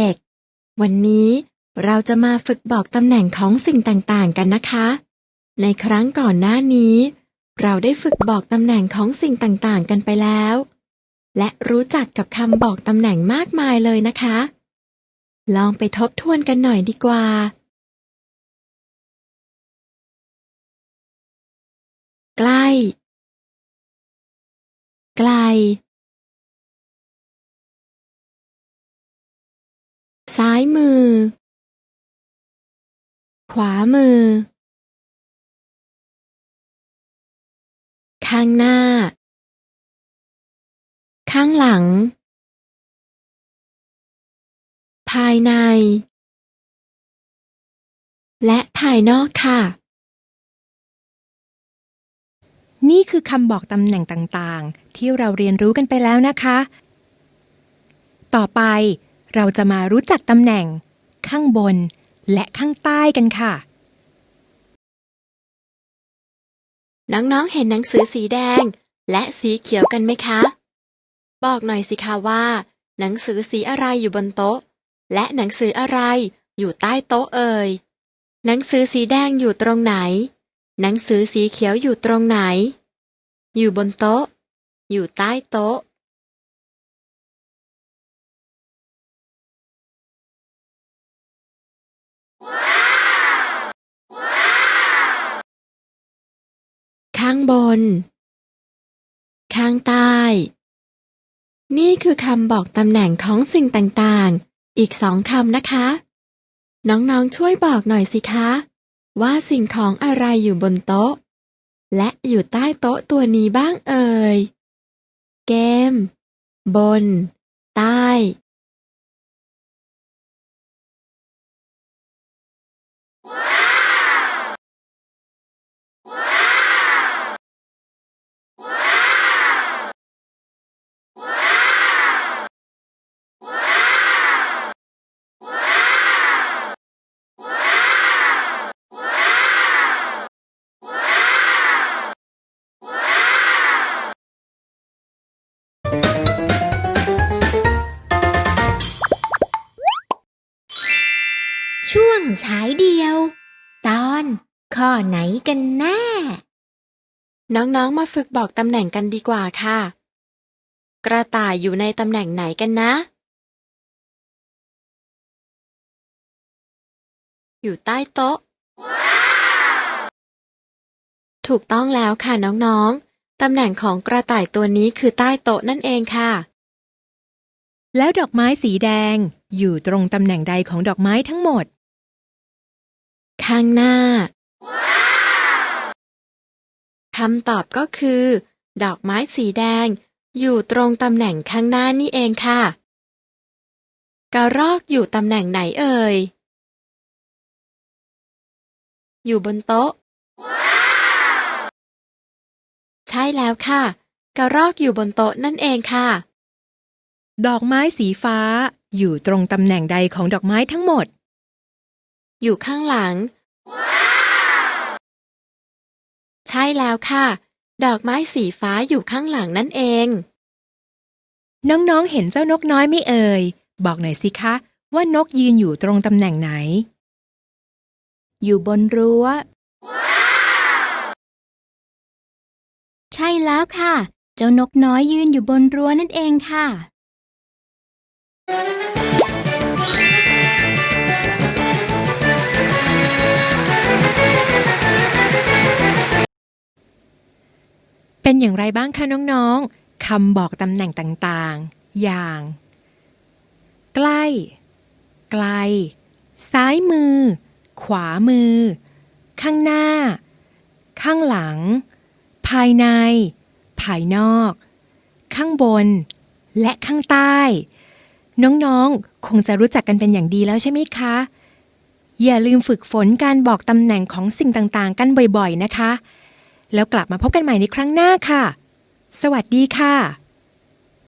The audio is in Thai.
ด็กๆ วันนี้เราจะมาฝึกบอกตำแหน่งของสิ่งต่างๆ กันนะคะ ในครั้งก่อนหน้านี้ เราได้ฝึกบอกตำแหน่งของสิ่งต่างๆ กันไปแล้ว และรู้จักกับคำบอกตำแหน่งมากมายเลยนะคะ ลองไปทบทวนกันหน่อยดีกว่า ใกล้ ไกล ซ้ายมือ ขวามือ ข้างหน้า ข้างหลัง ภายใน และภายนอกค่ะ นี่คือคำบอกตำแหน่งต่างๆ ที่เราเรียนรู้กันไปแล้วนะคะ ต่อไป เราจะมารู้จักตำแหน่ง ข้างบน และข้างใต้กันค่ะ น้องๆ เห็นหนังสือสีแดง และสีเขียวกันไหมคะ บอกหน่อยสิคะว่า หนังสือสีอะไรอยู่บนโต๊ะ และหนังสืออะไรอยู่ใต้โต๊ะเอ่ย หนังสือสีแดงอยู่ตรงไหน หนังสือสีเขียวอยู่ตรงไหน อยู่บนโต๊ะ อยู่ใต้โต๊ะ ข้างบน ข้างใต้ นี่คือคำบอกตำแหน่งของสิ่งต่างๆ อีกสองคำนะคะ น้องๆช่วยบอกหน่อยสิคะ ว่าสิ่งของอะไรอยู่บนโต๊ะ และอยู่ใต้โต๊ะตัวนี้บ้างเอ่ย เกม บน ใต้ ช่วงฉายเดียว ตอนข้อไหนกันแน่ น้องๆ มาฝึกบอกตำแหน่งกันดีกว่าค่ะ กระต่ายอยู่ในตำแหน่งไหนกันนะ อยู่ใต้โต๊ะ ถูกต้องแล้วค่ะน้องๆ ตำแหน่งของกระต่ายตัวนี้คือใต้โต๊ะนั่นเองค่ะ แล้วดอกไม้สีแดงอยู่ตรงตำแหน่งใดของดอกไม้ทั้งหมด ข้างหน้า คำตอบก็คือ ดอกไม้สีแดง อยู่ตรงตำแหน่งข้างหน้านี่เองค่ะ กระรอกอยู่ตำแหน่งไหนเอ่ย อยู่บนโต๊ะ ใช่แล้วค่ะ กระรอกอยู่บนโต๊ะนั่นเองค่ะ ดอกไม้สีฟ้าอยู่ตรงตำแหน่งใดของดอกไม้ทั้งหมด อยู่ข้างหลัง ใช่แล้วค่ะ ดอกไม้สีฟ้าอยู่ข้างหลังนั่นเอง น้องๆ เห็นเจ้านกน้อยไหม่เอ่ย บอกหน่อยสิคะ ว่านกยืนอยู่ตรงตำแหน่งไหน อยู่บนรั้ว ใช่แล้วค่ะ เจ้านกน้อยยืนอยู่บนรั้วนั่นเองค่ะ เป็นอย่างไรบ้างคะน้องๆคำบอกตำแหน่งต่างๆ อย่าง ใกล้ ไกล ซ้ายมือ ขวามือ ข้างหน้า ข้างหลัง ภายใน ภายนอก ข้างบน และข้างใต้ น้องๆ คงจะรู้จักกันเป็นอย่างดีแล้วใช่ไหมคะ อย่าลืมฝึกฝนการบอกตำแหน่งของสิ่งต่างๆ กันบ่อยๆ นะคะ แล้วกลับมาพบกันใหม่ในครั้งหน้าค่ะ สวัสดีค่ะ